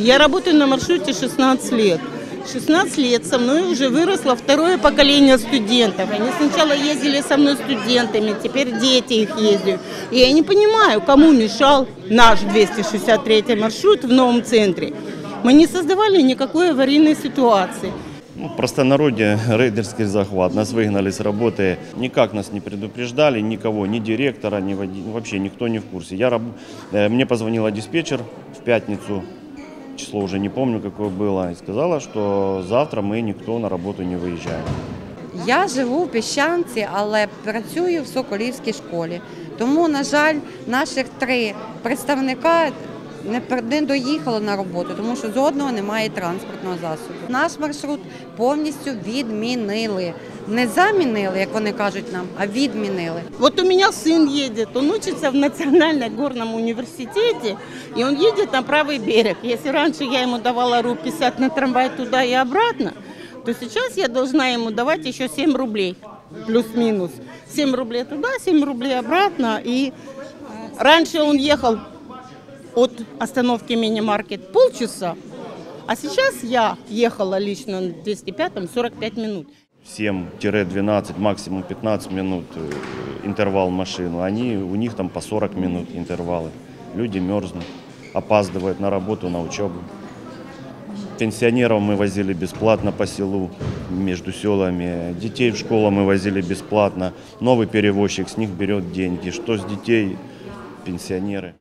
Я работаю на маршруте 16 лет. 16 лет со мной уже выросло второе поколение студентов. Они сначала ездили со мной студентами, теперь дети их ездят. И я не понимаю, кому мешал наш 263 маршрут в новом центре. Мы не создавали никакой аварийной ситуации. Ну, В простонародье рейдерский захват. Нас выгнали с работы. Никак нас не предупреждали, никого, ни директора, ни вообще никто не в курсе. Я раб- э, Мне позвонила диспетчер в пятницу, число уже не помню, какое было, и сказала, что завтра мы никто на работу не выезжаем. Я живу в Піщанці, але працюю в Соколівській школі. Тому, на жаль, наших три представника не, доїхали на роботу, тому що жодного немає транспортного засобу. Наш маршрут повністю відмінили. Не замінили, як вони кажуть нам, а відмінили. Вот у меня сын едет, он учится в Национальном горном университете, и он едет на правый берег. Если раньше я ему давала рубль 50 на трамвай туда и обратно, то сейчас я должна ему давать еще 7 рублей, плюс-минус. 7 рублей туда, 7 рублей обратно. И раньше он ехал от остановки мини-маркет полчаса, а сейчас я ехала лично на 205 45 минут. 7-12, максимум 15 минут э, интервал машину. Они, у них там по 40 минут интервалы. Люди мерзнут, опаздывают на работу, на учебу. Пенсионеров мы возили бесплатно по селу, между селами. Детей в школу мы возили бесплатно. Новый перевозчик с них берет деньги. Что с детей? Пенсионеры.